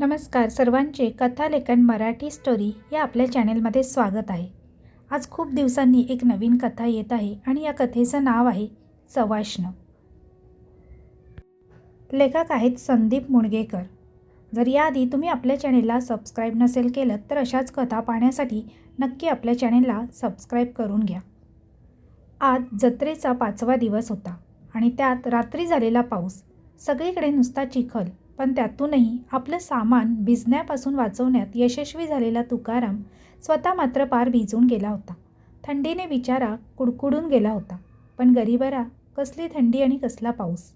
नमस्कार सर्वांचे कथालेखन मराठी स्टोरी या आपल्या चॅनेलमध्ये स्वागत आहे. आज खूप दिवसांनी एक नवीन कथा येत आहे आणि या कथेचं नाव आहे सवाष्ण. लेखक आहेत संदीप मुणगेकर जर याआधी तुम्ही आपल्या चॅनेलला सबस्क्राईब नसेल केलं तर अशाच कथा पाहण्यासाठी नक्की आपल्या चॅनेलला सबस्क्राईब करून घ्या. आज जत्रेचा पाचवा दिवस होता आणि त्यात रात्री झालेला पाऊस. सगळीकडे नुसता चिखल. पण त्यातूनही आपलं सामान भिजण्यापासून वाचवण्यात यशस्वी झालेला तुकाराम स्वतः मात्र पार भिजून गेला होता. थंडीने बिचारा कुडकुडून गेला होता. पण गरीबरा कसली थंडी आणि कसला पाऊस?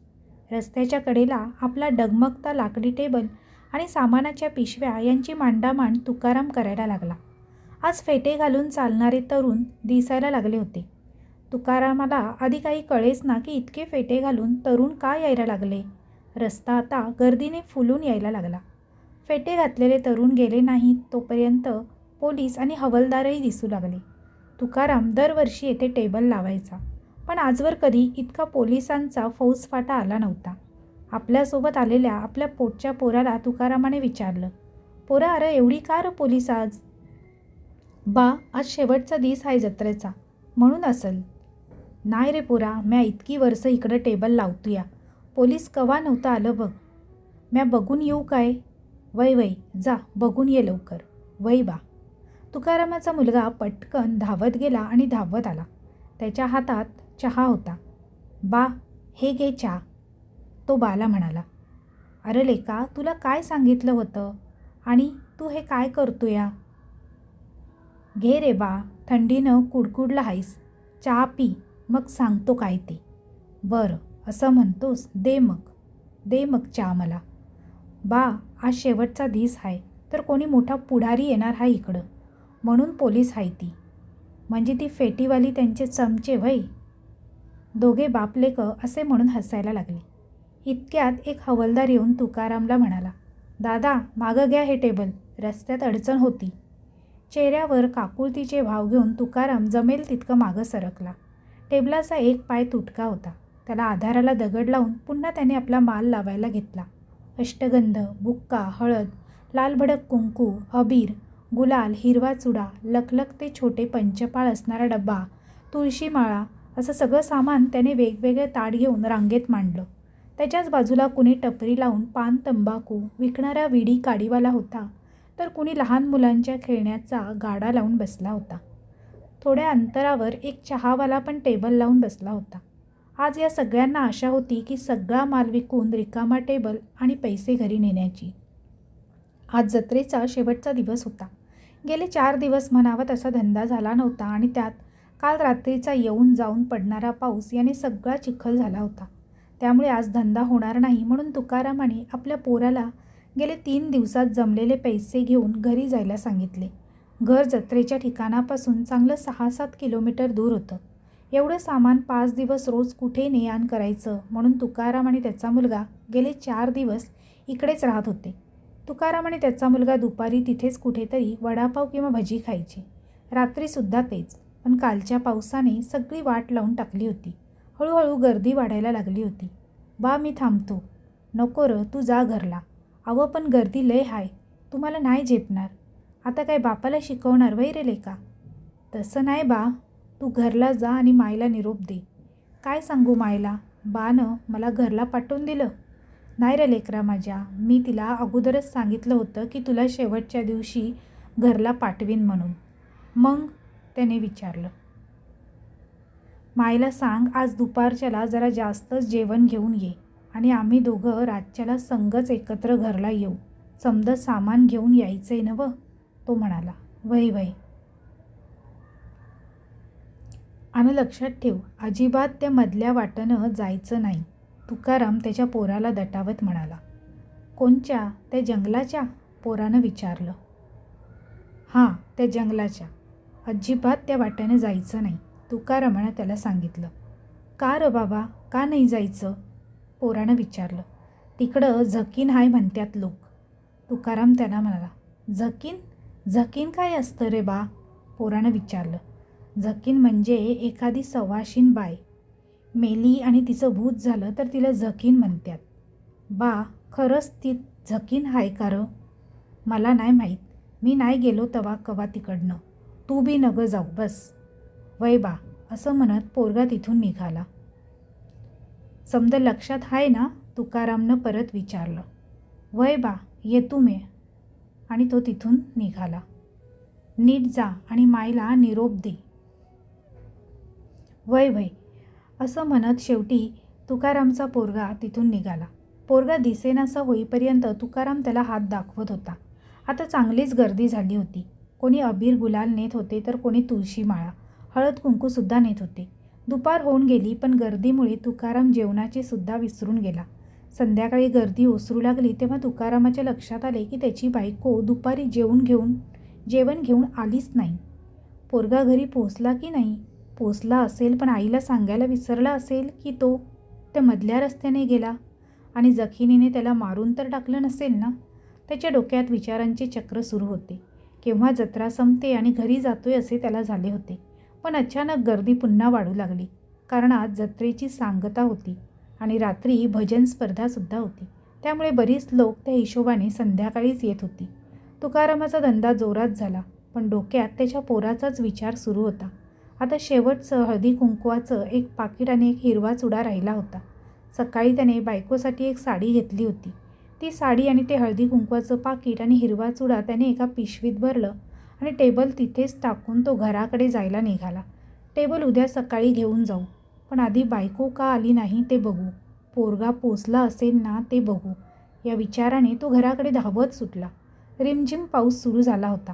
रस्त्याच्या कडेला आपला डगमगता लाकडी टेबल आणि सामानाच्या पिशव्या यांची मांडामांड तुकाराम करायला लागला. आज फेटे घालून चालणारे तरुण दिसायला लागले होते. तुकारामाला आधी काही कळेच ना की इतके फेटे घालून तरुण का यायला लागले? रस्ता आता गर्दीने फुलून यायला लागला. फेटे घातलेले तरुण गेले नाहीत तोपर्यंत पोलीस आणि हवलदारही दिसू लागले. तुकाराम दरवर्षी येथे टेबल लावायचा पण आजवर कधी इतका पोलिसांचा फौजफाटा आला नव्हता. आपल्यासोबत आलेल्या आपल्या पोटच्या पोराला तुकारामाने विचारलं पोरा अरे एवढी का र पोलीस आज? बा आज शेवटचा दिस आहे जत्रेचा म्हणून असल. नाही रे पोरा म्या इतकी वर्ष इकडं टेबल लावतोया. पोलीस कवा नव्हतं आलं बघ. म्या बघून येऊ काय? वय वय जा बघून ये लवकर. वय बा. तुकारामाचा मुलगा पटकन धावत गेला आणि धावत आला. त्याच्या हातात चहा होता. बा हे घे चहा. तो बाला म्हणाला अरे लेका तुला काय सांगितलं होतं? आणि तू हे काय करतो या घे रे बा. थंडीनं कुडकुडला आहेस चहा पी. मग सांगतो काय ते. बरं. असं म्हणतोस दे मग. दे मग चहा मला. बा आज शेवटचा दिस आहे तर कोणी मोठा पुढारी येणार हा इकडं. म्हणून पोलीस आहे ती. म्हणजे ती फेटीवाली त्यांचे चमचे वय दोघे बापलेक असे म्हणून हसायला लागले. इतक्यात एक हवलदार येऊन तुकारामला म्हणाला दादा मागं घ्या हे टेबल. रस्त्यात अडचण होती. चेहऱ्यावर काकुळतीचे भाव घेऊन तुकाराम जमेल तितकं मागं सरकला. टेबलाचा एक पाय तुटका होता. त्याला आधाराला दगड लावून पुन्हा त्याने आपला माल लावायला घेतला. अष्टगंध बुक्का हळद लालभडक कुंकू अबीर गुलाल हिरवा चुडा लखलखते छोटे पंचपाळ असणारा डब्बा तुळशीमाळा असं सगळं सामान त्याने वेगवेगळे ताट घेऊन रांगेत मांडलं. त्याच्याच बाजूला कुणी टपरी लावून पान तंबाखू विकणारा विडी काडीवाला होता तर कुणी लहान मुलांच्या खेळण्याचा गाडा लावून बसला होता. थोड्या अंतरावर एक चहावाला पण टेबल लावून बसला होता. आज या सगळ्यांना आशा होती की सगळा माल विकून रिकामा टेबल आणि पैसे घरी नेण्याची. आज जत्रेचा शेवटचा दिवस होता. गेले चार दिवस म्हणावा तसा धंदा झाला नव्हता आणि त्यात काल रात्रीचा येऊन जाऊन पडणारा पाऊस याने सगळा चिखल झाला होता. त्यामुळे आज धंदा होणार नाही म्हणून तुकारामाने आपल्या पोराला गेले तीन दिवसात जमलेले पैसे घेऊन घरी जायला सांगितले. घर जत्रेच्या ठिकाणापासून चांगलं सहा सात किलोमीटर दूर होतं. एवढं सामान पाच दिवस रोज कुठे ने आण करायचं? म्हणून तुकाराम आणि त्याचा मुलगा गेले चार दिवस इकडेच राहत होते. तुकाराम आणि त्याचा मुलगा दुपारी तिथेच कुठेतरी वडापाव किंवा भजी खायचे. रात्रीसुद्धा तेच पण कालच्या पावसाने सगळी वाट लावून टाकली होती. हळूहळू गर्दी वाढायला लागली होती. बा मी थांबतो. नको र तू जा घरला. अवं पण गर्दी लय हाय. तुम्हाला नाही झेपणार. आता काय बापाला शिकवणार वै रे लेका? तसं नाही बा. तू घरला जा आणि मायला निरोप दे. काय सांगू मायला बानं मला घरला पाठवून दिलं. नाही रे लेकरा माझ्या मी तिला अगोदरच सांगितलं होतं की तुला शेवटच्या दिवशी घरला पाठवीन म्हणून. मग त्याने विचारलं. मायला सांग आज दुपारच्याला जरा जास्तच जेवण घेऊन ये आणि आम्ही दोघं रातच्याला संगच एकत्र घरला येऊ. समद सामान घेऊन यायचं यायचंय व तो म्हणाला. वय वय आणि लक्षात ठेव अजिबात त्या मधल्या वाटनं जायचं नाही. तुकाराम त्याच्या पोराला दटावत म्हणाला. कोणच्या? त्या जंगलाच्या? पोरानं विचारलं. हां त्या जंगलाच्या. अजिबात त्या वाट्याने जायचं नाही तुकारामानं त्याला सांगितलं. का र बाबा? का नाही जायचं? पोरानं विचारलं. तिकडं झकीन हाय म्हणत्यात लोक. तुकाराम त्याला म्हणाला झकीन? झकीन काय असतं रे बा? पोरानं विचारलं. झकीन म्हणजे एखादी सवाशीन बाय. मेली आणि तिचं भूत झालं तर तिला झकीन म्हणतात बा खरंच ती झकीन हाय का रं? मला नाही माहीत. मी नाही गेलो तवा कवा तिकडनं. तू बी नगं जाऊ बस. वय बा असं म्हणत पोरगा तिथून निघाला. समजा लक्षात आहे ना? तुकारामनं परत विचारलं. वय बा येतू मे. आणि तो तिथून निघाला. नीट जा आणि माईला निरोप दे. वय वय असं म्हणत शेवटी तुकारामचा पोरगा तिथून निघाला. पोरगा दिसेनासा होईपर्यंत तुकाराम त्याला हात दाखवत होता. आता चांगलीच गर्दी झाली होती. कोणी अबीर गुलाल नेत होते तर कोणी तुळशी माळा. हळद कुंकूसुद्धा नेत होते. दुपार होऊन गेली पण गर्दीमुळे तुकाराम जेवणाचीसुद्धा विसरून गेला. संध्याकाळी गर्दी ओसरू लागली तेव्हा तुकारामाच्या लक्षात आले की त्याची बायको दुपारी जेवून घेऊन जेवण घेऊन आलीच नाही. पोरगा घरी पोहोचला की नाही? पोचला असेल पण आईला सांगायला विसरला असेल की तो? त्या मधल्या रस्त्याने गेला. आणि जखिनीने त्याला मारून तर टाकलं नसेल ना? त्याच्या डोक्यात विचारांचे चक्र सुरू होते. केव्हा जत्रा संपते आणि घरी जातोय असे त्याला झाले होते. पण अचानक गर्दी पुन्हा वाढू लागली. कारण आज जत्रेची सांगता होती आणि रात्री भजन स्पर्धासुद्धा होती. त्यामुळे बरीच लोक त्या हिशोबाने संध्याकाळीच येत होती. तुकारामाचा धंदा जोरात झाला पण डोक्यात त्याच्या पोराचाच विचार सुरू होता. आता शेवटचं हळदी कुंकवाचं एक पाकिट आणि एक हिरवा चुडा राहिला होता. सकाळी त्याने बायकोसाठी एक साडी घेतली होती. ती साडी आणि ते हळदी कुंकवाचं पाकिट आणि हिरवा चुडा त्याने एका पिशवीत भरलं आणि टेबल तिथेच टाकून तो घराकडे जायला निघाला. टेबल उद्या सकाळी घेऊन जाऊ. पण आधी बायको का आली नाही ते बघू. पोरगा पोचला असेल ना ते बघू. या विचाराने तो घराकडे धावत सुटला. रिमझिम पाऊस सुरू झाला होता.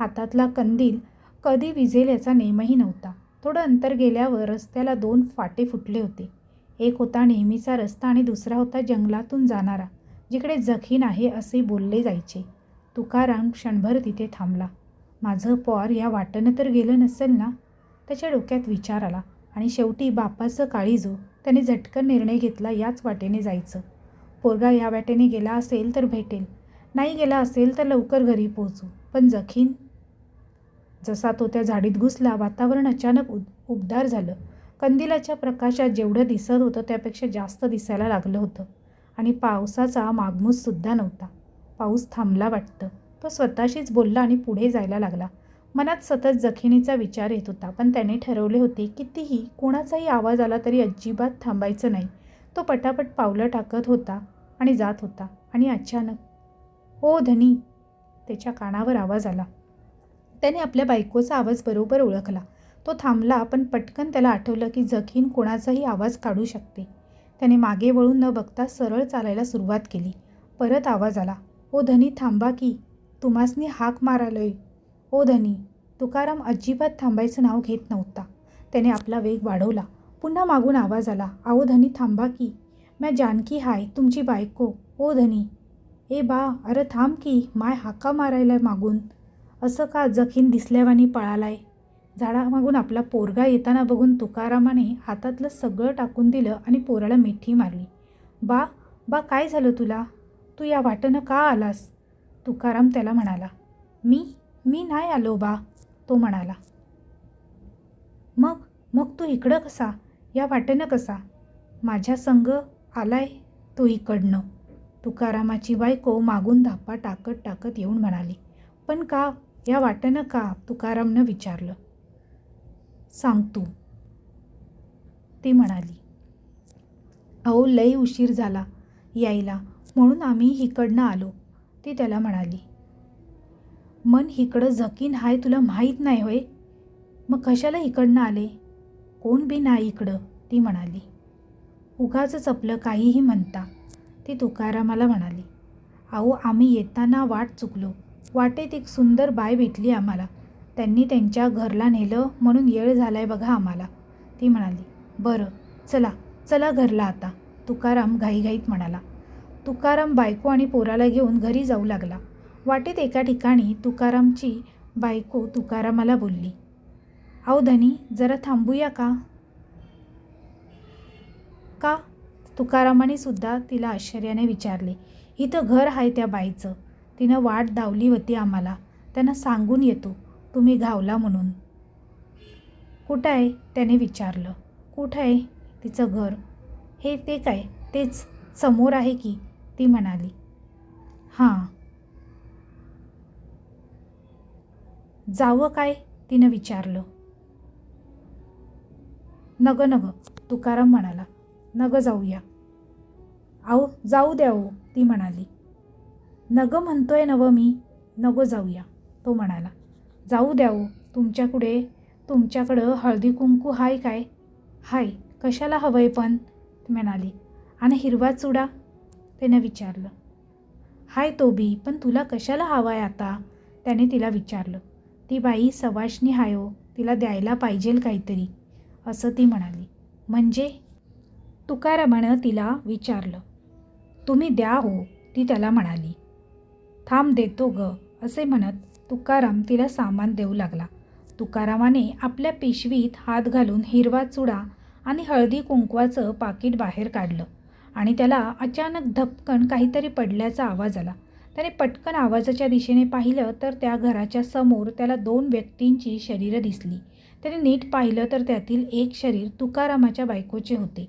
हातातला कंदील कधी विझेल याचा नेमही नव्हता. थोडं अंतर गेल्यावर रस्त्याला दोन फाटे फुटले होते. एक होता नेहमीचा रस्ता आणि दुसरा होता जंगलातून जाणारा जिकडे जखीन आहे असे बोलले जायचे. तुकाराम क्षणभर तिथे थांबला. माझं पॉर या वाटनं तर गेलं नसेल ना? त्याच्या डोक्यात विचार आला आणि शेवटी बापाचं काळीजो त्याने झटकन निर्णय घेतला याच वाटेने जायचं. पोरगा या वाटेने गेला असेल तर भेटेल. नाही गेला असेल तर लवकर घरी पोहोचू. पण जखीन जसा तो त्या झाडीत घुसला वातावरण अचानक उद उबदार झालं. कंदिलाच्या प्रकाशात जेवढं दिसत होतं त्यापेक्षा जास्त दिसायला लागलं होतं. आणि पावसाचा मागमूससुद्धा नव्हता. पाऊस थांबला वाटतं. तो स्वतःशीच बोलला आणि पुढे जायला लागला. मनात सतत जखिनीचा विचार येत होता पण त्याने ठरवले होते कितीही कोणाचाही आवाज आला तरी अजिबात थांबायचं नाही. तो पटापट पावलं टाकत होता आणि जात होता. आणि अचानक ओ धनी त्याच्या कानावर आवाज आला. त्याने आपल्या बायकोचा आवाज बरोबर ओळखला. तो थांबला पण पटकन त्याला आठवलं की जखीन कोणाचाही आवाज काढू शकते. त्याने मागे वळून न बघता सरळ चालायला सुरुवात केली. परत आवाज आला ओ धनी थांबा की. तुम्हासनी हाक मारालोय. ओ धनी तुकाराम अजिबात थांबायचं नाव घेत नव्हता. त्याने आपला वेग वाढवला. पुन्हा मागून आवाज आला आओ धनी थांबा की. मॅ जानकी हाय तुमची बायको. ओ धनी. ए बा अरे थांब की. माय हाका मारायला मागून. असं का जखीन दिसल्यावानी पळालाय? झाडामागून आपला पोरगा येताना बघून तुकारामाने हातातलं सगळं टाकून दिलं आणि पोराला मिठी मारली. बा बा काय झालं तुला? तू या वाटेनं का आलास? तुकाराम त्याला म्हणाला मी मी नाही आलो बा तो म्हणाला. मग मग तू इकडं कसा? या वाटेनं कसा? माझ्या संग आलाय तो इकडनं. तुकारामाची बायको मागून धापा टाकत टाकत येऊन म्हणाली पण का या वाटेनं का तुकारामनं विचारलं? सांग तू. ती म्हणाली अहो लई उशीर झाला यायला. म्हणून आम्ही हिकडनं आलो. ती त्याला म्हणाली मन हिकडं जकीन हाय तुला माहीत नाही होय. मग कशाला इकडनं आले? कोण बी नाही इकडं. ती म्हणाली उगाच आपलं काहीही म्हणता. ती तुकारामाला म्हणाली अहो आम्ही येताना वाट चुकलो. वाटेत एक सुंदर बाय भेटली आम्हाला. त्यांनी त्यांच्या घरला नेलं म्हणून येळ झालाय बघा आम्हाला. ती म्हणाली बरं चला चला घरला आता. तुकाराम घाईघाईत म्हणाला. तुकाराम बायको आणि पोराला घेऊन घरी जाऊ लागला. वाटेत एका ठिकाणी तुकारामची बायको तुकारामाला बोलली अहो धनी जरा थांबूया का? का? तुकारामाने सुद्धा तिला आश्चर्याने विचारले इथं घर आहे त्या बाईचं. तिनं वाट दावली होती आम्हाला. त्यांना सांगून येतो तुम्ही घावला म्हणून. कुठं आहे? त्याने विचारलं. कुठं आहे तिचं घर? हे ते काय? तेच समोर आहे की? ती म्हणाली. हां. जावं काय? तिनं विचारलं. नग नग तुकाराम म्हणाला. नग जाऊया. आहो जाऊ द्या हो ती म्हणाली. नगं म्हणतोय नवं मी नगो जाऊया तो म्हणाला. जाऊ द्याऊ तुमच्याकडे तुमच्याकडं हळदी कुंकू हाय काय? हाय कशाला हवंय पण? म्हणाली. आणि हिरवा चुडा? त्याने विचारलं. हाय तो बी पण तुला कशाला हवाय आता? त्याने तिला विचारलं. ती बाई सवाशनी हाय तिला द्यायला पाहिजेल काहीतरी असं ती म्हणाली. म्हणजे? तुकारामानं तिला विचारलं. तुम्ही द्या हो ती त्याला म्हणाली. थांब देतो ग असे म्हणत तुकाराम तिला सामान देऊ लागला. तुकारामाने आपल्या पिशवीत हात घालून हिरवा चुडा आणि हळदी कुंकवाचं पाकिट बाहेर काढलं आणि त्याला अचानक धपकन काहीतरी पडल्याचा आवाज आला. त्याने पटकन आवाजाच्या दिशेने पाहिलं तर त्या घराच्या समोर त्याला दोन व्यक्तींची शरीरं दिसली. त्याने नीट पाहिलं तर त्यातील एक शरीर तुकारामाच्या बायकोचे होते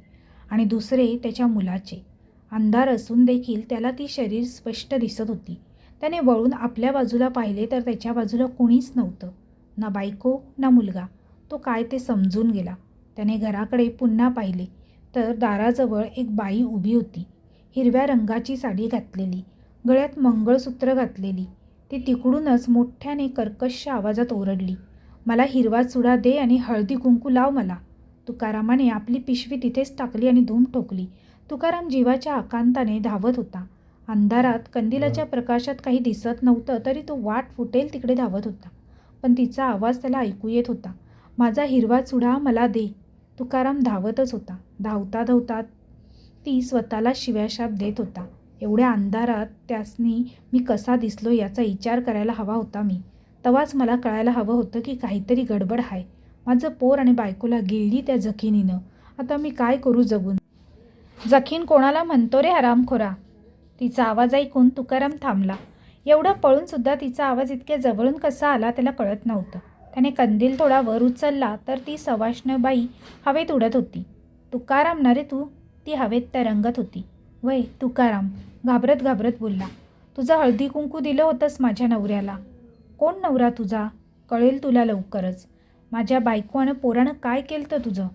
आणि दुसरे त्याच्या मुलाचे. अंधार असून देखील त्याला ती शरीर स्पष्ट दिसत होती. त्याने वळून आपल्या बाजूला पाहिले तर त्याच्या बाजूला कोणीच नव्हतं. ना बायको ना मुलगा. तो काय ते समजून गेला. त्याने घराकडे पुन्हा पाहिले तर दाराजवळ एक बाई उभी होती. हिरव्या रंगाची साडी घातलेली. गळ्यात मंगळसूत्र घातलेली. ती तिकडूनच मोठ्याने कर्कश आवाजात ओरडली. मला हिरवा चुडा दे आणि हळदी कुंकू लाव मला. तुकारामाने आपली पिशवी तिथेच टाकली आणि धूम ठोकली. तुकाराम जीवाच्या आकांताने धावत होता. अंधारात कंदिलाच्या प्रकाशात काही दिसत नव्हतं तरी तो वाट फुटेल तिकडे धावत होता. पण तिचा आवाज त्याला ऐकू येत होता. माझा हिरवा चुडा मला दे. तुकाराम धावतच होता. धावता धावता ती स्वतःला शिव्याशाप देत होता. एवढ्या अंधारात त्यासनी मी कसा दिसलो याचा विचार करायला हवा होता मी. तवाच मला कळायला हवं होतं की काहीतरी गडबड आहे माझं पोर आणि बायकोला गिळली त्या जखिनीनं. आता मी काय करू जगून? जखीन कोणाला म्हणतो रे हरामखोरा? तिचा आवाज ऐकून तुकाराम थांबला. एवढं पळूनसुद्धा तिचा आवाज इतक्या जवळून कसा आला त्याला कळत नव्हतं. त्याने कंदील थोडा वर उचलला तर ती सवाष्णबाई हवेत उडत होती. तुकाराम ना रे तू. ती हवेत तरंगत होती. वय तुकाराम घाबरत घाबरत बोलला. तुझं हळदी कुंकू दिलं होतंस माझ्या नवऱ्याला. कोण नवरा तुझा? कळेल तुला लवकरच. माझ्या बायकोनं पोरानं काय केलं तर तुझं?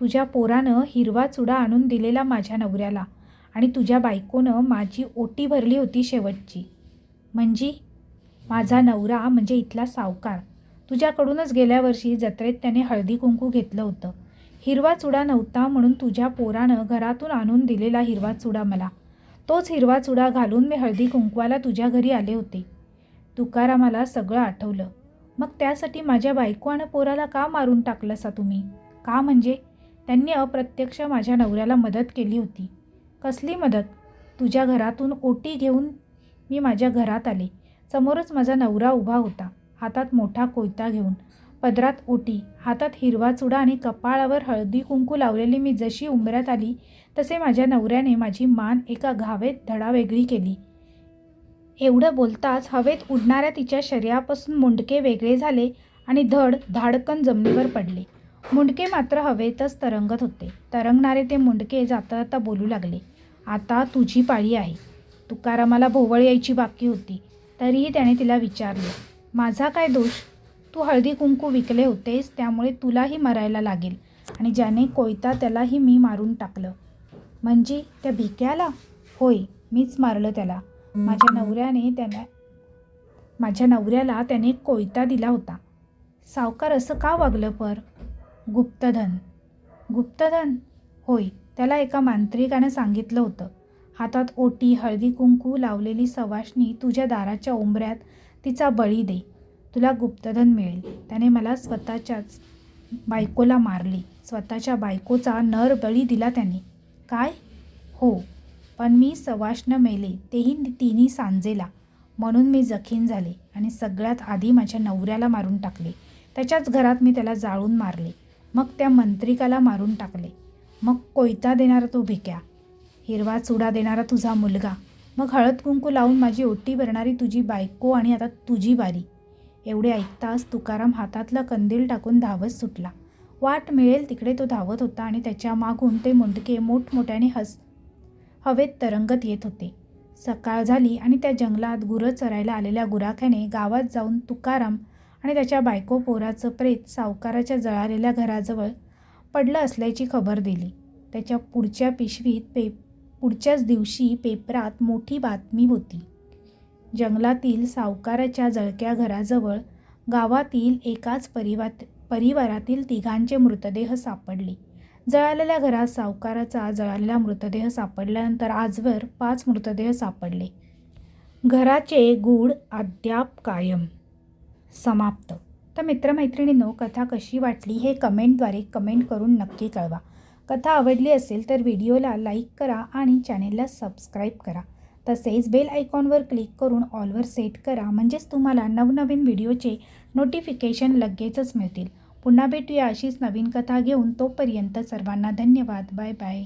तुझ्या पोरानं हिरवा चुडा आणून दिलेला माझ्या नवऱ्याला. आणि तुझ्या बायकोनं माझी ओटी भरली होती शेवटची. म्हणजे? माझा नवरा म्हणजे इथला सावकार. तुझ्याकडूनच गेल्या वर्षी जत्रेत त्याने हळदी कुंकू घेतलं होतं. हिरवा चुडा नव्हता म्हणून तुझ्या पोरानं घरातून आणून दिलेला हिरवा चुडा मला. तोच हिरवा चुडा घालून मी हळदी कुंकवाला तुझ्या घरी आले होते. तुकारामाला सगळं आठवलं. मग त्यासाठी माझ्या बायको आणि पोराला का मारून टाकलंसा तुम्ही? का म्हणजे? त्यांनी अप्रत्यक्ष माझ्या नवऱ्याला मदत केली होती. कसली मदत? तुझ्या घरातून ओटी घेऊन मी माझ्या घरात आले. समोरच माझा नवरा उभा होता हातात मोठा कोयता घेऊन. पदरात ओटी हातात हिरवा चुडा आणि कपाळावर हळदी कुंकू लावलेली मी जशी उंबऱ्यात आली तसे माझ्या नवऱ्याने माझी मान एका घावेत धडा वेगळी केली. एवढं बोलताच हवेत उडणाऱ्या तिच्या शरीरापासून मुंडके वेगळे झाले आणि धड धाडकन जमिनीवर पडले. मुंडके मात्र हवेतच तरंगत होते. तरंगणारे ते मुंडके जाता जाता बोलू लागले आता तुझी पाळी आहे. तुकारामाला भोवळ यायची बाकी होती. तरीही त्याने तिला विचारले माझा काय दोष? तू हळदी कुंकू विकले होतेस त्यामुळे तुलाही मरायला लागेल. आणि ज्याने कोयता त्यालाही मी मारून टाकलं. म्हणजे त्या भिक्याला? होय मीच मारलं त्याला. माझ्या नवऱ्याने त्याला माझ्या नवऱ्याला त्याने कोयता दिला होता. सावकार असं का वागलं पर? गुप्तधन. गुप्तधन? होय त्याला एका मांत्रिकानं सांगितलं होतं. हातात ओटी हळदी कुंकू लावलेली सवाष्णी तुझ्या दाराच्या उंबऱ्यात तिचा बळी दे. तुला गुप्तधन मिळेल. त्याने मला स्वतःच्याच बायकोला मारली. स्वतःच्या बायकोचा नर बळी दिला त्याने. काय? हो पण मी सवाष्ण मेले तेही तिन्ही सांजेला. म्हणून मी जखीन झाले आणि सगळ्यात आधी माझ्या नवऱ्याला मारून टाकले. त्याच्याच घरात मी त्याला जाळून मारले. मग त्या मंत्रिकाला मारून टाकले. मग कोयता देणारा तो भिक्या हिरवा चुडा देणारा तुझा मुलगा मग हळद कुंकू लावून माझी ओटी भरणारी तुझी बायको आणि आता तुझी बारी. एवढे ऐकताच तुकाराम हातातला कंदील टाकून धावत सुटला. वाट मिळेल तिकडे तो धावत होता आणि त्याच्या मागून ते मुंडके मोठमोठ्याने हस हवेत तरंगत येत होते. सकाळ झाली आणि त्या जंगलात गुरं चरायला आलेल्या गुराख्याने गावात जाऊन तुकाराम आणि त्याच्या बायको पोराचं प्रेत सावकाराच्या जळालेल्या घराजवळ पडलं असल्याची खबर दिली. त्याच्या पुढच्या पिशवीत पे पुढच्याच दिवशी पेपरात मोठी बातमी होती. जंगलातील सावकाराच्या जळक्या घराजवळ गावातील एकाच परिवात परिवारातील तिघांचे मृतदेह सापडले. जळालेल्या घरात सावकाराचा जळालेला मृतदेह सापडल्यानंतर आजवर पाच मृतदेह सापडले. घराचे गूढ अद्याप कायम. समाप्त. तर मित्रमैत्रिणींनो कथा कशी वाटली हे कमेंटद्वारे कमेंट करून नक्की कळवा. कथा आवडली असेल तर व्हिडिओला लाईक करा आणि चॅनेलला सबस्क्राईब करा. तसेच बेल आयकॉनवर क्लिक करून ऑलवर सेट करा म्हणजेच तुम्हाला नवनवीन व्हिडिओचे नोटिफिकेशन लगेचच मिळतील. पुन्हा भेटूया अशीच नवीन कथा घेऊन तोपर्यंत सर्वांना धन्यवाद. Bye bye.